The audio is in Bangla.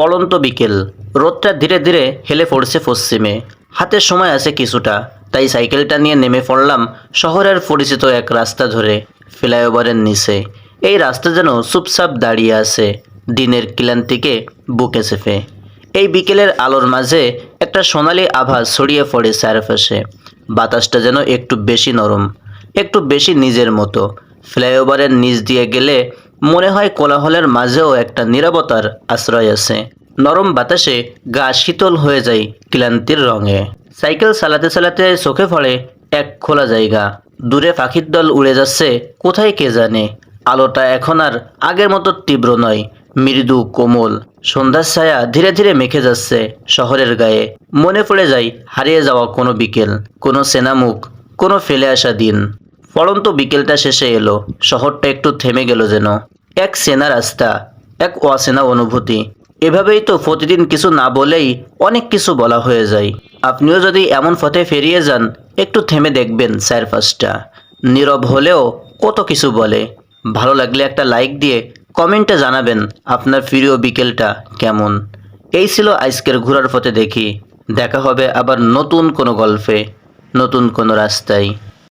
পড়ন্ত বিকেল। রোদটা ধীরে ধীরে হেলে পড়ছে পশ্চিমে। হাতে সময় আছে কিছুটা, তাই সাইকেলটা নিয়ে নেমে পড়লাম শহরের পরিচিত এক রাস্তা ধরে, ফ্লাইওভারের নিচে। এই রাস্তা যেন চুপচাপ দাঁড়িয়ে আছে, দিনের ক্লান্তিকে বুকে চেপে। এই বিকেলের আলোর মাঝে একটা সোনালি আভা ছড়িয়ে পড়ে চারপাশে। বাতাসটা যেন একটু বেশি নরম, একটু বেশি নিজের মতো। ফ্লাইওভারের নিচ দিয়ে গেলে মনে হয় কোলাহলের মাঝেও একটা নিরাপত্তার আশ্রয় আছে। নরম বাতাসে গা শীতল হয়ে যায় ক্লান্তির রঙে। সাইকেল চালাতে চালাতে চোখে পড়ে এক খোলা জায়গা। দূরে পাখির দল উড়ে যাচ্ছে, কোথায় কে জানে? আলোটা এখন আর আগের মতো তীব্র নয়, মৃদু, কোমল। সন্ধ্যার ছায়া ধীরে ধীরে মেখে যাচ্ছে শহরের গায়ে। মনে পড়ে যায় হারিয়ে যাওয়া কোনো বিকেল, কোনো সেনামুখ, কোনো ফেলে আসা দিন। পড়ন্ত বিকেলটা শেষে এলো। শহরটা একটু থেমে গেল যেন। এক সেনা রাস্তা, এক অচেনা অনুভূতি। এভাবেই তো প্রতিদিন কিছু না বলেই অনেক কিছু বলা হয়ে যায়। আপনিও যদি এমন পথে ফেরিয়ে যান, একটু থেমে দেখবেন স্যার চারপাশটা নীরব হলেও কত কিছু বলে। ভালো লাগলে একটা লাইক দিয়ে কমেন্টে জানাবেন আপনার প্রিয় বিকেলটা কেমন। এই ছিল আজকের ঘোরার পথে দেখি। দেখা হবে আবার নতুন কোনো গল্পে, নতুন কোনো রাস্তায়।